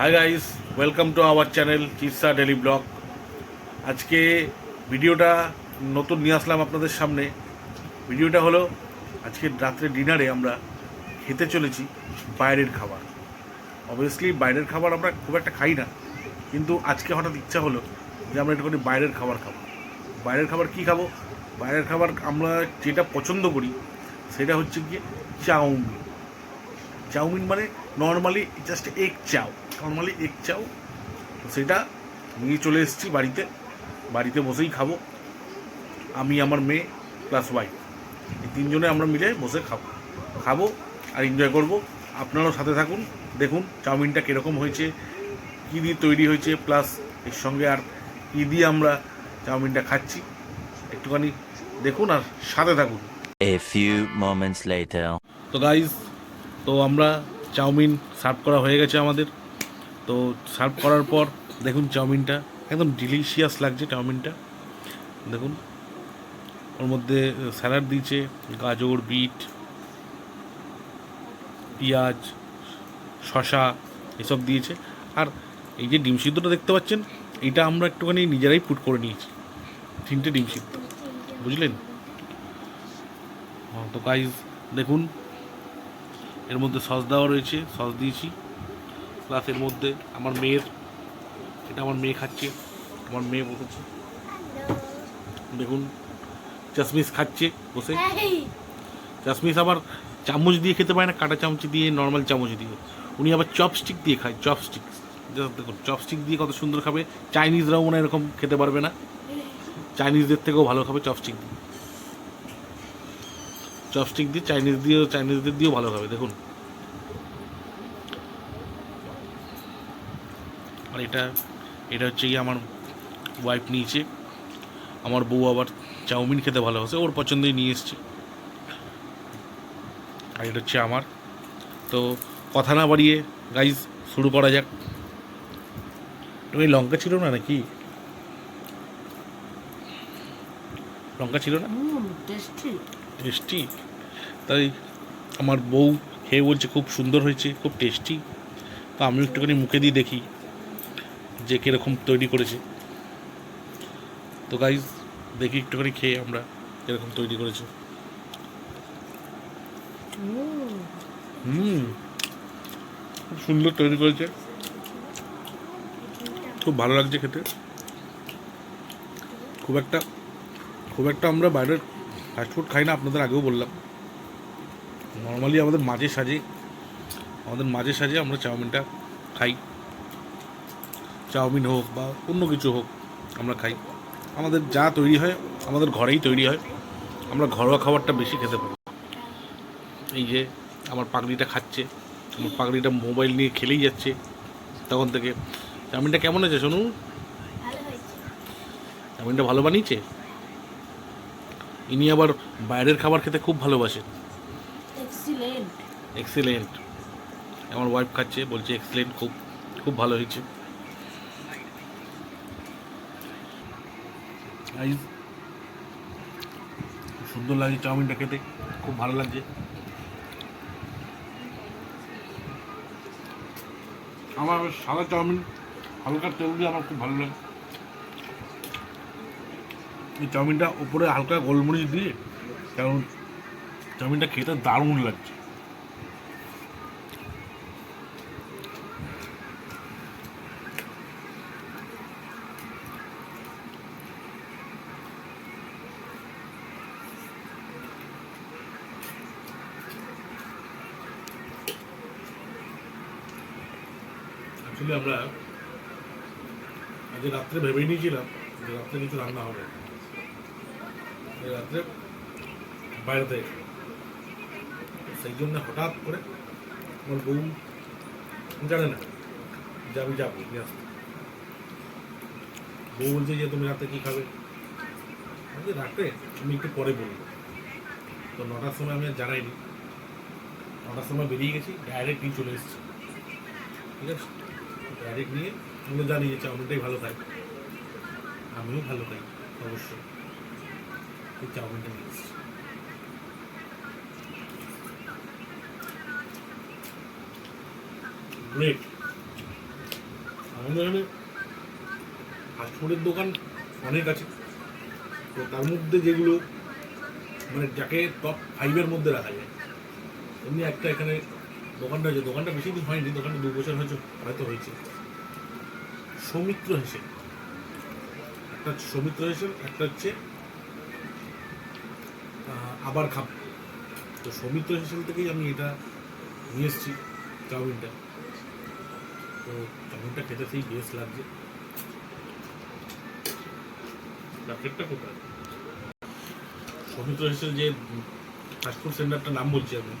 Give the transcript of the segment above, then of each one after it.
Hi guys welcome to our channel চিৎসা daily blog আজকে ভিডিওটা নতুন নিয়ে আসলাম আপনাদের সামনে। ভিডিওটা হলো, আজকে রাত্রে ডিনারে আমরা খেতে চলেছি বাইরের খাবার। অবভিয়াসলি বাইরের খাবার আমরা খুব একটা খাই না, কিন্তু আজকে হঠাৎ ইচ্ছা হলো যে আমরা একটুখানি বাইরের খাবার খাব। বাইরের খাবার কি খাব? বাইরের খাবার আমরা যেটা পছন্দ করি, সেটা হচ্ছে গিয়ে চাউমিন। চাউমিন মানে normally just egg chow normally egg chow সেটা নিয়ে চলে এসেছি বাড়িতে। বাড়িতে বসেই খাব। আমি আমার মেয়ে প্লাস ওয়াইফ এই তিনজনে আমরা মিলে বসে খাব খাব আর এনজয় করব। আপনারাও সাথে থাকুন দেখুন চাউমিনটা কীরকম হয়েছে কী দিয়ে তৈরি হয়েছে প্লাস এর সঙ্গে আর কী দিয়ে আমরা চাউমিনটা খাচ্ছি। একটুখানি দেখুন আর সাথে থাকুন। A few moments later. তো গাইজ তো আমরা চাউমিন সার্ভ করা হয়ে গেছে আমাদের। তো সার্ভ করার পর দেখুন চাউমিনটা, একদম ডিলিশিয়াস লাগছে চাউমিনটা। দেখুন, ওর মধ্যে স্যালাড দিয়েছে, গাজর, বিট, পেঁয়াজ শশা এসব দিয়েছে। আর এই যে ডিম সিদ্ধটা দেখতে পাচ্ছেন, এটা আমরা একটুখানি নিজেরাই পুট করে নিয়েছি, তিনটে ডিম সিদ্ধ। বুঝলেন? তো গাইজ দেখুন, এর মধ্যে সস দেওয়া রয়েছে সস দিয়েছি। প্লাস এর মধ্যে আমার মেয়ের এটা আমার মেয়ে খাচ্ছে আমার মেয়ে বসেছে। দেখুন চাশমিস খাচ্ছে বসে। চাশমিস আবার চামচ দিয়ে খেতে পারে না কাঁটা চামচ দিয়ে নর্মাল চামচ দিয়ে। উনি আবার চপস্টিক দিয়ে খায় চপস্টিক দেখুন চপস্টিক দিয়ে কত সুন্দর খাবে। চাইনিজরাও মনে এরকম খেতে পারবে না। চাইনিজদের থেকেও ভালো খাবে চপস্টিক দিয়ে। চপস্টিক দিয়ে চাইনিজ দিয়েও চাইনিজদের দিয়েও ভালো খাবে দেখুন। আর এটা এটা হচ্ছে গিয়ে আমার ওয়াইফ নিয়েছে। আমার বউ আবার চাউমিন খেতে ভালোবাসে ওর পছন্দই নিয়ে এসছে। আর এটা হচ্ছে আমার। তো কথা না বাড়িয়ে গাইজ শুরু করা যাক। তুমি লঙ্কা ছিল না নাকি? লঙ্কা ছিল না? টেস্টি টেস্টি তাই আমার বউ খেয়ে বলছে খুব সুন্দর হয়েছে খুব টেস্টি তো আমি একটুখানি মুখে দিয়ে দেখি। যে কীরকম তৈরি করেছে। তো গাইজ দেখি একটুখানি খেয়ে আমরা কীরকম তৈরি করেছি। হুম। খুব সুন্দর তৈরি করেছে। খুব ভালো লাগছে খেতে। খুব একটা খুব একটা আমরা বাইরের ফাস্টফুড খাই না, আপনাদের আগেও বললাম। নর্মালি আমাদের মাঝে সাজে আমাদের মাঝে সাজে আমরা চাউমিনটা খাই। চাউমিন হোক বা অন্য কিছু হোক আমরা খাই। আমাদের যা তৈরি হয় আমাদের ঘরেই তৈরি হয়। আমরা ঘরোয়া খাবারটা বেশি খেতে পারি। এই যে আমার পাগড়িটা খাচ্ছে আমার পাগড়িটা মোবাইল নিয়ে খেলেই যাচ্ছে। তখন থেকে চাউমিনটা কেমন আছে শোনু চাউমিনটা ভালো বানিয়েছে? ইনি আবার বাইরের খাবার খেতে খুব ভালোবাসেন এক্সিলেন্ট এক্সিলেন্ট আমার ওয়াইফ খাচ্ছে বলছে এক্সিলেন্ট খুব খুব ভালো হয়েছে। Guys, সুন্দর লাগছে চাউমিনটা খেতে খুব ভালো লাগছে। আমার সাদা চাউমিন হালকা তেল দিয়ে আমার খুব ভালো লাগে। এই চাউমিনটা উপরে হালকা গোলমরিচ দিয়ে কারণ চাউমিনটা খেতে দারুণ লাগছে। অ্যাকচুয়ালি আমরা আজ রাত্রে ভেবেই নিয়েছিলাম যে রাত্রে কিছু রান্না হবে। রাত্রে বাইরে থেকে সেই জন্য হঠাৎ করে আমার বউ জানে না যে আমি যাব, নিয়ে বউ বলছে যে তুমি রাতে কী খাবে? আমি রাতে? আমি একটু পরে বলব। তো নটার সময় আমি আর জানাইনি। নটার সময় বেরিয়ে গেছি, ডাইরেক্ট নিয়ে চলে এসেছি। ঠিক আছে? ডাইরেক্ট নিয়ে আমরা জানি যে ভালো খাই আমিও ভালো খাই অবশ্যই। এই চাউমিনটা নিয়ে এসেছি। গ্রেট আমাদের এখানে ফাস্টফুডের দোকান অনেক আছে। তো তার মধ্যে যেগুলো মানে যাকে টপ ফাইভের মধ্যে রাখা যায়। এমনি একটা এখানে দোকানটা হয়েছে দোকানটা বেশি দিন হয়নি, দোকানটা দু বছর হয়েছে হয়তো হয়েছে। সৌমিত্র হেসেল। একটা হচ্ছে সৌমিত্র হেসেল, একটা হচ্ছে আবার খাব। তো সৌমিত্র হেসেল থেকেই আমি এটা নিয়ে এসেছি, চাউমিনটা। তো চাউমিনটা খেতে সেই বেশ লাগছে। প্যাকেটটা কোথায়? সৌমিত্র হেসেল যে ফাস্টফুড সেন্টারটার নাম বলছি আমি।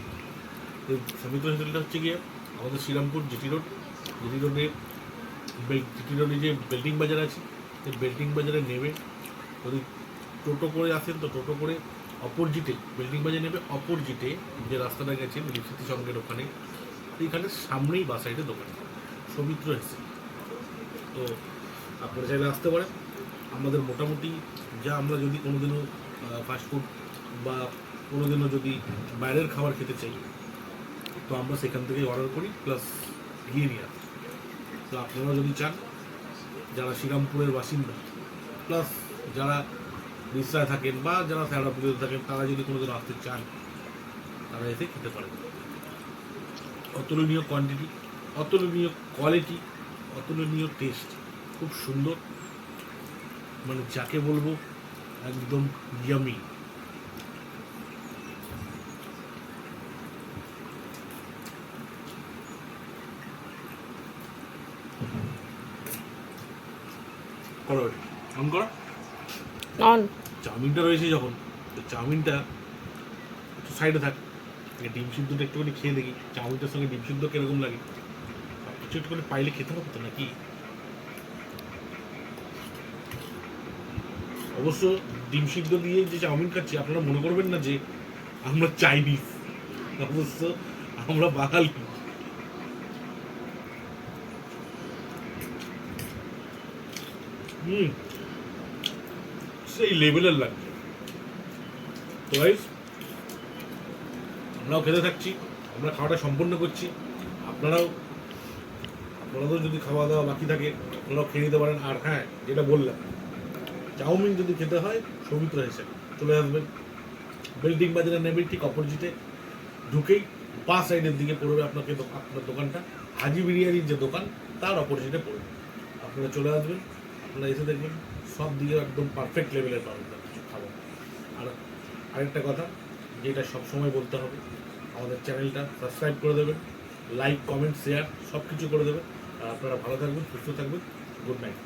সৌমিত্র হোটেলটা হচ্ছে গিয়ে আমাদের শ্রীরামপুর জিটি রোড। জিটি রোডে বেল- জিটি যে বেল্টিং বাজার আছে সেই বেল্টিং বাজারে নেবে, যদি টোটো করে আসেন তো টোটো করে অপোজিটে বিল্ডিং বাজার নেবে অপোজিটে যে রাস্তাটা গেছে স্মৃতি সঙ্গের ওখানে এইখানে সামনেই বা সাইডে দোকান, সৌমিত্র এসে। তো আপনারা চাইলে আসতে পারেন। আমাদের মোটামুটি যা আমরা যদি কোনোদিনও ফাস্টফুড বা কোনোদিনও যদি বাইরের খাবার খেতে চাই, তো আমরা সেখান থেকে অর্ডার করি প্লাস গিয়ে নিয়ে আসি। তো আপনারা যদি চান, যারা শ্রীরামপুরের বাসিন্দা প্লাস যারা রিসায় থাকেন বা যারা স্যারাপুরে থাকেন, তারা যদি কোনোদিন আসতে চান, তারা এসে খেতে পারেন। অতুলনীয় কোয়ান্টিটি অতুলনীয় কোয়ালিটি অতুলনীয় টেস্ট খুব সুন্দর। মানে যাকে বলব, একদম ইয়ামি করো অন করো? অন চাউমিনটা রয়েছে যখন তো চাউমিনটা একটু সাইডে থাক। ডিম সিদ্ধটা একটুখানি খেয়ে দেখি চাউমিনটার সঙ্গে ডিম সিদ্ধ কীরকম লাগে। কিছু একটুখানি পাইলে খেতে হবে তো নাকি? অবশ্য ডিম সিদ্ধ দিয়ে যে চাউমিন খাচ্ছি আপনারা মনে করবেন না যে আমরা চাইনিজ। অবশ্য আমরা বাঙালি। হুম। সেই লেভেলের লাগছে তো গাইস আমরাও খেতে থাকছি, আমরা খাওয়াটা সম্পন্ন করছি। আপনারাও আপনারাও যদি খাওয়া দাওয়া বাকি থাকে, আপনারাও খেয়ে নিতে পারেন। আর হ্যাঁ যেটা বললাম, চাউমিন যদি খেতে হয়, সৌমিত্র হিসেবে চলে আসবেন। বিল্ডিং বাজারে নেবে ঠিক অপোজিটে ঢুকেই বা সাইডের দিকে পড়বে আপনাকে আপনার দোকানটা। হাজি বিরিয়ানির যে দোকান, তার অপোজিটে পড়বে। আপনারা চলে আসবেন। আপনারা এসে দেখবেন সব দিকে একদম পারফেক্ট লেভেলের পাবেন কিছু খাবার। আর আরেকটা কথা, যেটা সবসময় বলতে হবে, আমাদের চ্যানেলটা সাবস্ক্রাইব করে দেবেন লাইক কমেন্ট শেয়ার সব কিছু করে দেবেন। আর আপনারা ভালো থাকবেন, সুস্থ থাকবেন গুড নাইট